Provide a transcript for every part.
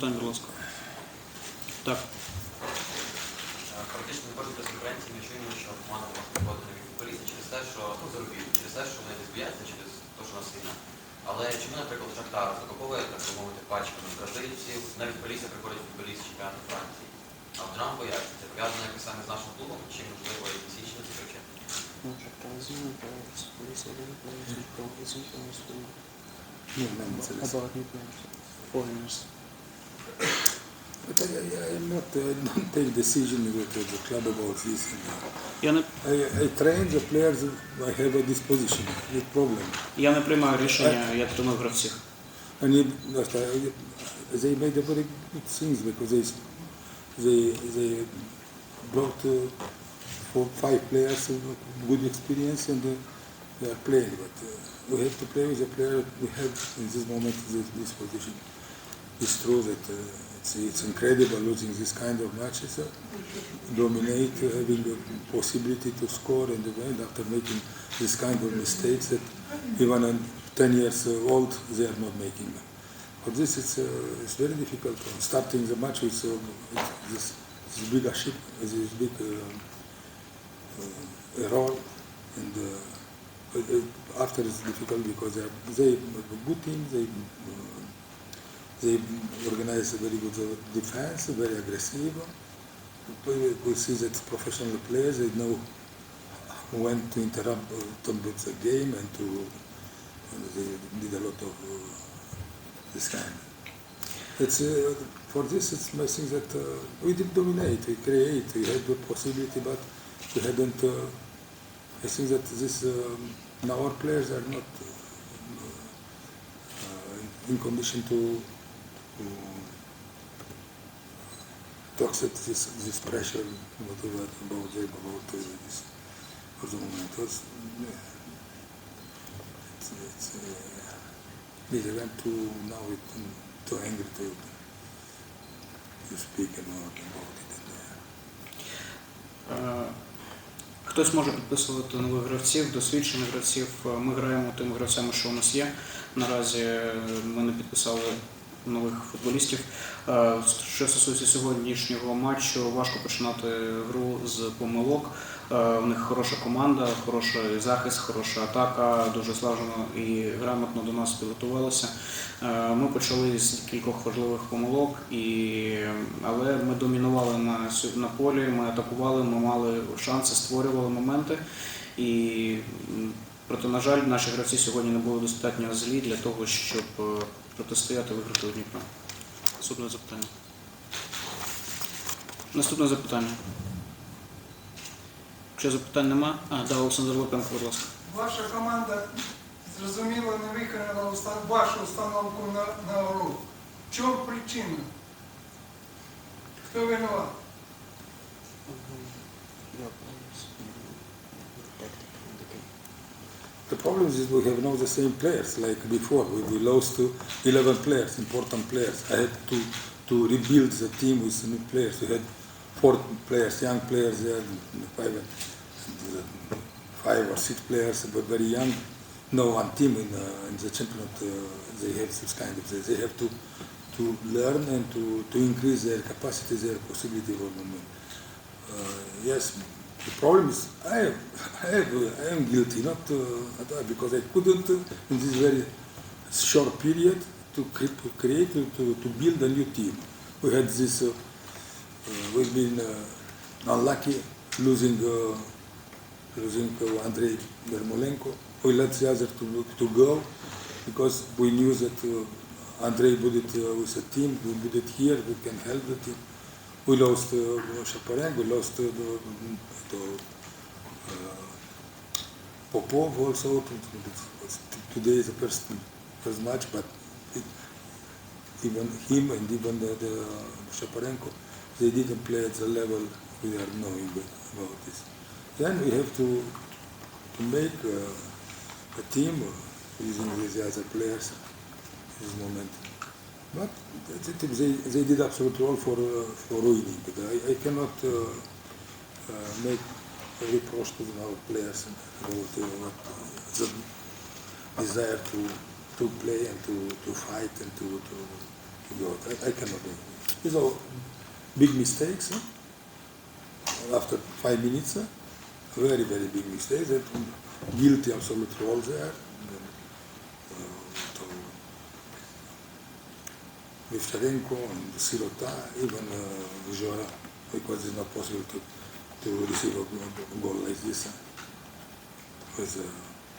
запитань, будь ласка. Так. Фактично на кожній прес-конференції ми чуємо, що команда може приходити на футболістів через те, що ну, заробіть, через те, що вони десь бояться, через те, що у нас війна. Але чому, наприклад, Шахтар закуповує, так би мовити, пачками бразильців, навіть футболісти приходять футболісти чемпіонату Франції. А в Динамо бояться. Це пов'язано якось саме з нашим клубом, чи можливо якісь інші на ці причини? No, no, it's less. About players, foreigners. But I, I, I am not, I don't take decision with the club about this. Я не, I, I train the players I have a disposition, no problem. я не приймаю рішення, я треную гравців. And it, but I, they made a very good things because they, they, they brought uh, four, five players with good experience and uh, they are playing. But uh, we have to play with the player we have in this moment this, this position. It's true that uh, it's, it's incredible losing this kind of matches, uh, dominate, uh, having the possibility to score and win after making this kind of mistakes that even in 10 years uh, old they are not making. But this is uh, it's very difficult. Starting the match with, uh, with this, this big aship, this big uh, uh, error, and uh, uh, after it's difficult because they are they good team. They uh, they organize a very good defense, very aggressive. We, see that professional players they know when to interrupt to beat the game and to and they did a lot of uh, this kind. It's uh, for this it's I think that uh, we did dominate, we create, we had the possibility, but we hadn't. Uh, I think that this um, our players are not uh, uh, in condition to this this pressure, whatever about them, about uh, this for the moment. Yeah, it's, it's uh, they went to now it, too angry to to speak about about it. And, uh, Е, Хтось може підписувати нових гравців, досвідчених гравців. Е, Ми граємо тими гравцями, що у нас є. Наразі е, ми не підписали нових футболістів. Е, Що стосується сьогоднішнього матчу, важко починати гру з помилок. Е, В них хороша команда, хороший захист, хороша атака, дуже слажено і грамотно до нас підготувалися. Е, Ми почали з кількох важливих помилок, і... але ми домінували на, на полі, ми атакували, ми мали шанси, створювали моменти. І проте, на жаль, наші гравці сьогодні не були достатньо злі для того, щоб е, протистояти виграти у Дніпро. Наступне запитання. Наступне запитання. Якщо запитань нема, а, да, Олександр Липенко, будь ласка. Ваша команда зрозуміло не виконала вашу установку на, на гру. В чому причина? Хто винуват? The problem is we have now the same players like before. We, we lost to 11 players, important players. I had to, to rebuild the team with new players. We had four players, young players there, five, five or six players, but very young. No one team in, uh, in the championship, uh, they have this kind of, they, they have to, to learn and to, to increase their capacity, their possibility for movement. Uh, yes, the problem is I, I, I am guilty, not uh, because I couldn't in this very short period to, cre- create, to, to, build a new team. We had this, uh, uh, we've been unlucky losing, uh, losing uh, Andrei Yermolenko. We let the other to, to go because we knew that Andrei did it with a team, we did it here, we can help the team. We lost uh, we lost uh, the, the uh, Popov also. To, to, today is the first, first match, but it, even him and even the, the Shaparenko, they didn't play at the level we are knowing about this. Then we have to to make uh, a team uh, using the other players at this moment. But. They, they did absolutely all for uh, for ruining. I, I cannot uh, uh, make reproach to our players about uh, what, the desire to to play and to, to fight and to, to to go. I, I cannot do it. These are big mistakes. eh? After five minutes, eh? very, very big mistakes. Guilty absolute role there. And, uh, to Vivcharenko and Sirota, even uh, Jora, because it's not possible to, to receive a go- goal like this. eh? With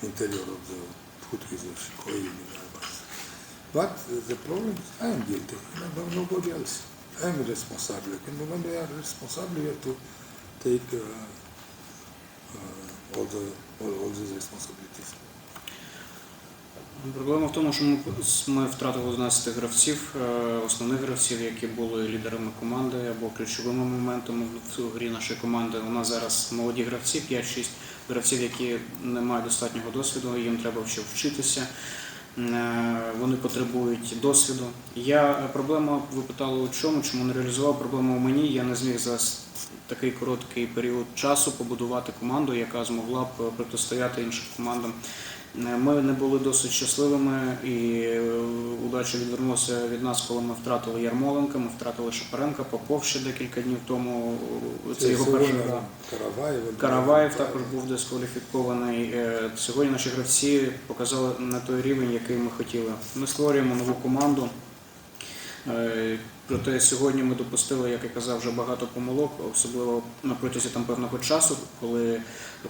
the interior of the foot with the Shikoi. But uh, the problem is I am guilty, no- nobody else. I am responsible. And when they are responsible, you have to take uh, uh, all, the, all, all these responsibilities. Проблема в тому, що ми, втратили 11 гравців, е, основних гравців, які були лідерами команди або ключовими моментами в грі нашої команди. У нас зараз молоді гравці, 5-6 гравців, які не мають достатнього досвіду, їм треба ще вчитися. Е, Вони потребують досвіду. Я е, проблема ви питали у чому, чому не реалізував проблема у мені. Я не зміг за такий короткий період часу побудувати команду, яка змогла б протистояти іншим командам. Е, Ми не були досить щасливими і е, удача відвернулася від нас, коли ми втратили Ярмоленка, ми втратили Шапаренка, Попов ще декілька днів тому. е, Це його перша Сьогодні гра. Караваєв. Караваєв також був дискваліфікований. Сьогодні наші гравці показали на той рівень, який ми хотіли. Ми створюємо нову команду. Проте сьогодні ми допустили, як я казав, вже багато помилок, особливо на протязі там певного часу, коли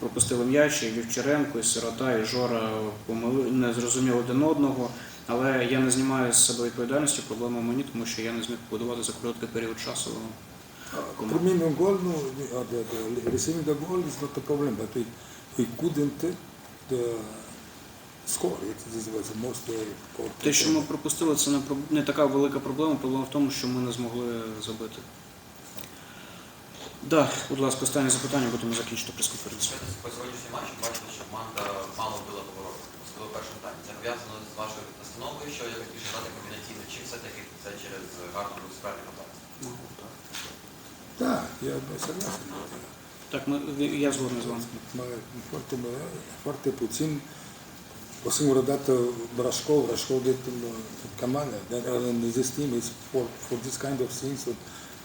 пропустили м'яч, і Вівчаренко, і Сирота, і Жора помили, не зрозуміли один одного. Але я не знімаю з себе відповідальності, проблема мені, тому що я не зміг побудувати за короткий період часу. Goal is not a problem, but we, we couldn't score. This was the most uh. Те, що ми пропустили, це не, не така велика проблема. Проблема в тому, що ми не змогли забити. Да, будь ласка, останнє запитання, будемо закінчити прес-конференцію. По сьогоднішній матчі бачили, що команда мало била поворот, особливо в першому таймі. Це пов'язано з вашою настановою, що якось більше грати комбінаційно, чи все-таки це через гарну гру суперника так? Да, я согласен. Так, ми, я згодний з вами. Ма- Foarte, O singură dată Brașcov, Brașcov de Camana. And this team is for, for this kind of things that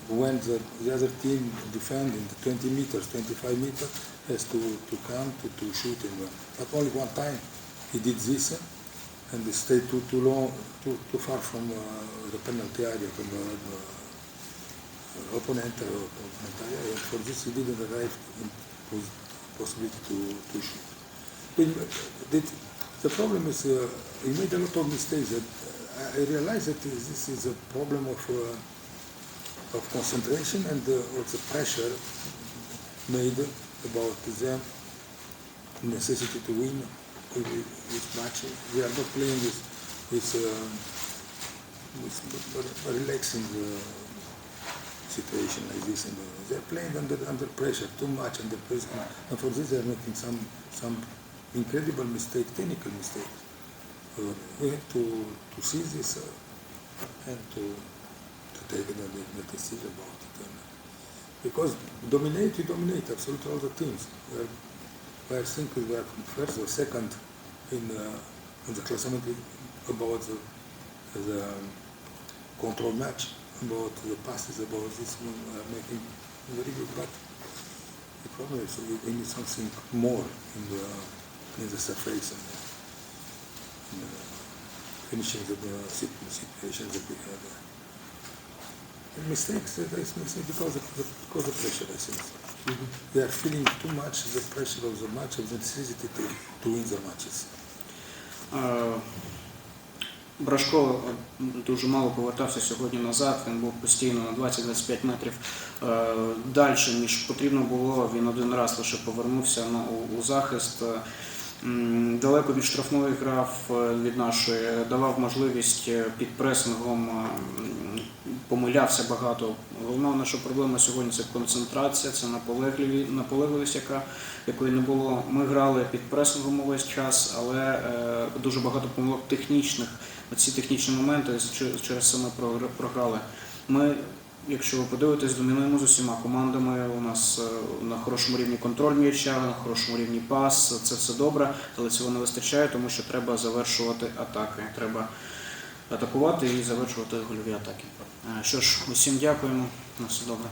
when the, the other team defending the 20 meters, 25 meters, has to, to come to, to shoot him. But only one time he did this uh, and he stayed too, too long, too, too far from uh, the penalty area, from the, the opponent, uh, opponent area. And for this he didn't arrive in pos- possibility to, to shoot. But the, the problem is uh, he made a lot of mistakes. That uh, I realize that this is a problem of uh, of concentration and uh, the pressure made about the necessity to win this match. We are not playing with with, um, with relaxing uh, situation like this. And uh, they are playing under under pressure, too much under pressure, and for this they are making some some incredible mistake, technical mistake. Uh, we to to see this uh, and to to take the, the, the decision about it. And because dominate, we dominate absolutely all the teams. We are, we we first or second in, uh, in the classement about the, the control match, about the passes, about this one, we making very good. But the problem is we, we need something more in the in the surface and, the finishing the, the sit- situations that we have. Uh, and mistakes, uh, there is mistake because of the, because of pressure, I think. They are feeling too much the pressure of the match, of the necessity to, to win the matches. Е, Брашко е, дуже мало повертався сьогодні назад. Він був постійно на 20-25 метрів е, далі, ніж потрібно було. Він один раз лише повернувся у захист. Е, Далеко від штрафної грав е, від нашої, давав можливість е, під пресингом, е, помилявся багато. Головна наша проблема сьогодні це концентрація, це наполегливі- наполегливість, яка якої не було. Ми грали під пресингом увесь час, але е, дуже багато помилок технічних. Оці технічні моменти через ми програли. Ми, якщо ви подивитесь, домінуємо з усіма командами. У нас е, на хорошому рівні контроль м'яча, на хорошому рівні пас. Це все добре, але цього не вистачає, тому що треба завершувати атаки. Треба атакувати і завершувати гольові атаки. Е, Що ж, усім дякуємо. На все добре.